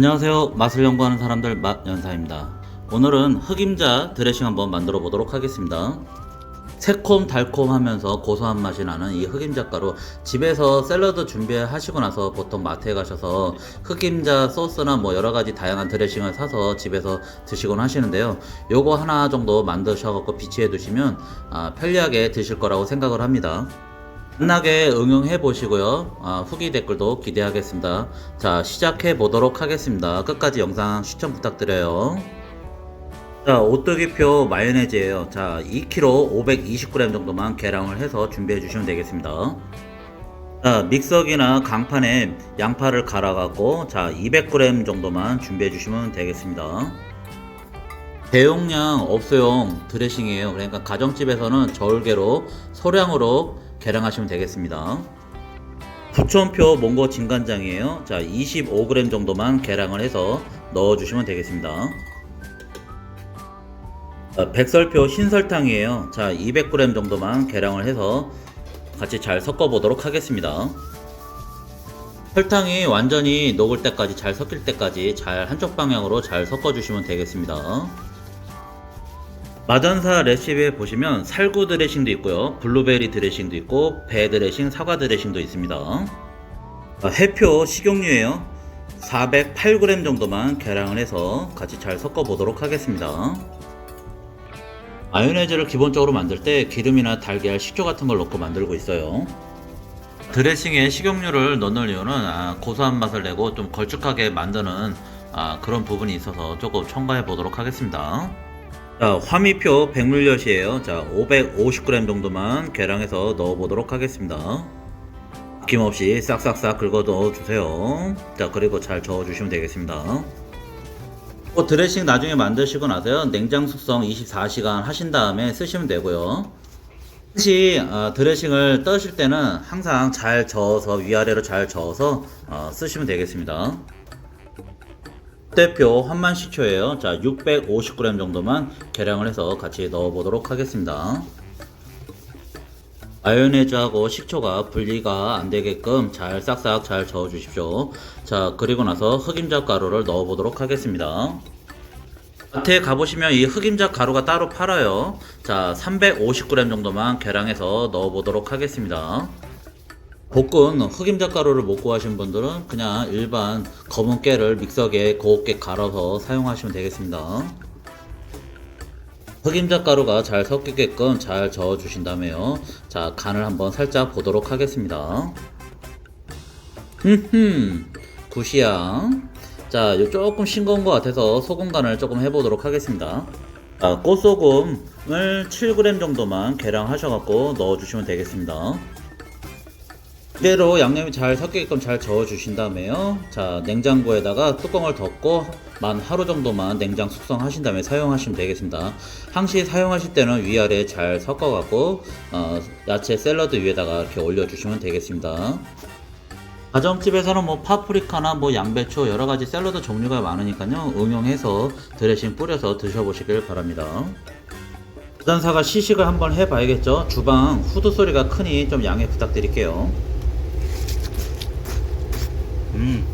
안녕하세요. 맛을 연구하는 사람들 맛 연사입니다. 오늘은 흑임자 드레싱 한번 만들어 보도록 하겠습니다. 새콤 달콤하면서 고소한 맛이 나는 이 흑임자 가루 집에서 샐러드 준비하시고 나서 보통 마트에 가셔서 흑임자 소스나 뭐 여러 가지 다양한 드레싱을 사서 집에서 드시곤 하시는데요. 요거 하나 정도 만드셔 갖고 비치해 두시면 아, 편리하게 드실 거라고 생각을 합니다. 만나게 응용해 보시고요. 아, 후기 댓글도 기대하겠습니다. 자, 시작해 보도록 하겠습니다. 끝까지 영상 시청 부탁드려요. 자, 오뚜기표 마요네즈예요. 자, 2kg 520g 정도만 계량을 해서 준비해 주시면 되겠습니다. 자, 믹서기나 강판에 양파를 갈아갖고 자, 200g 정도만 준비해 주시면 되겠습니다. 대용량 업소용 드레싱이에요. 그러니까 가정집에서는 저울개로 소량으로 계량하시면 되겠습니다. 부천표 몽고 진간장이에요. 자, 25g 정도만 계량을 해서 넣어주시면 되겠습니다. 자, 백설표 신설탕이에요. 자, 200g 정도만 계량을 해서 같이 잘 섞어 보도록 하겠습니다. 설탕이 완전히 녹을 때까지 잘 섞일 때까지 잘 한쪽 방향으로 잘 섞어 주시면 되겠습니다. 마전사 레시피에 보시면 살구 드레싱도 있고요. 블루베리 드레싱도 있고 배 드레싱, 사과 드레싱도 있습니다. 아, 해표 식용유예요. 408g 정도만 계량을 해서 같이 잘 섞어 보도록 하겠습니다. 마요네즈를 기본적으로 만들 때 기름이나 달걀, 식초 같은 걸 넣고 만들고 있어요. 드레싱에 식용유를 넣는 이유는 아, 고소한 맛을 내고 좀 걸쭉하게 만드는 아, 그런 부분이 있어서 조금 첨가해 보도록 하겠습니다. 자, 화미표 백물엿이에요. 자, 550g 정도만 계량해서 넣어 보도록 하겠습니다. 아낌없이 싹싹싹 긁어 넣어 주세요. 자, 그리고 잘 저어 주시면 되겠습니다. 또 드레싱 나중에 만드시고 나서요. 냉장 숙성 24시간 하신 다음에 쓰시면 되고요. 혹시 어, 드레싱을 떠실 때는 항상 잘 저어서 위아래로 잘 저어서 어, 쓰시면 되겠습니다. 대표 환만식초예요. 자, 650g 정도만 계량을 해서 같이 넣어 보도록 하겠습니다. 마요네즈하고 식초가 분리가 안 되게끔 잘 싹싹 잘 저어 주십시오. 자, 그리고 나서 흑임자 가루를 넣어 보도록 하겠습니다. 마트에 가보시면 이 흑임자 가루가 따로 팔아요. 자, 350g 정도만 계량해서 넣어 보도록 하겠습니다. 볶은 흑임자 가루를 못 구하신 분들은 그냥 일반 검은 깨를 믹서기에 곱게 갈아서 사용하시면 되겠습니다. 흑임자 가루가 잘 섞이게끔 잘 저어 주신 다음에요. 자, 간을 한번 살짝 보도록 하겠습니다. 흠흠, 굿이야. 자, 요 조금 싱거운 것 같아서 소금 간을 조금 해보도록 하겠습니다. 자, 꽃소금을 7g 정도만 계량하셔갖고 넣어주시면 되겠습니다. 그대로 양념이 잘 섞이게끔 잘 저어 주신 다음에요. 자, 냉장고에다가 뚜껑을 덮고 만 하루 정도만 냉장 숙성하신 다음에 사용하시면 되겠습니다. 항시 사용하실 때는 위아래 잘 섞어 갖고 어, 야채 샐러드 위에다가 이렇게 올려 주시면 되겠습니다. 가정집에서는 뭐 파프리카나 뭐 양배추 여러 가지 샐러드 종류가 많으니까요. 응용해서 드레싱 뿌려서 드셔보시길 바랍니다. 부단사가 시식을 한번 해봐야겠죠. 주방 후드 소리가 크니 좀 양해 부탁드릴게요. 음,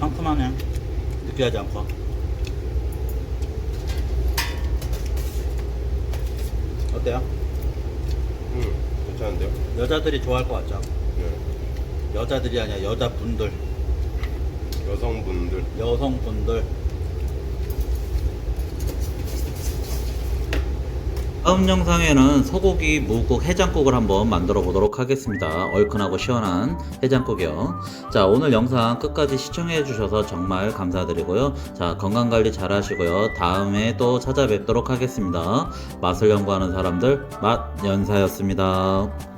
상큼하네. 느끼하지 않고. 어때요? 음, 괜찮은데요? 여자들이 좋아할 것 같죠? 네. 여자들이 아니라 여자분들, 여성분들 여성분들. 다음 영상에는 소고기 무국 해장국을 한번 만들어 보도록 하겠습니다. 얼큰하고 시원한 해장국이요. 자, 오늘 영상 끝까지 시청해 주셔서 정말 감사드리고요. 자, 건강 관리 잘 하시고요. 다음에 또 찾아뵙도록 하겠습니다. 맛을 연구하는 사람들 맛 연사였습니다.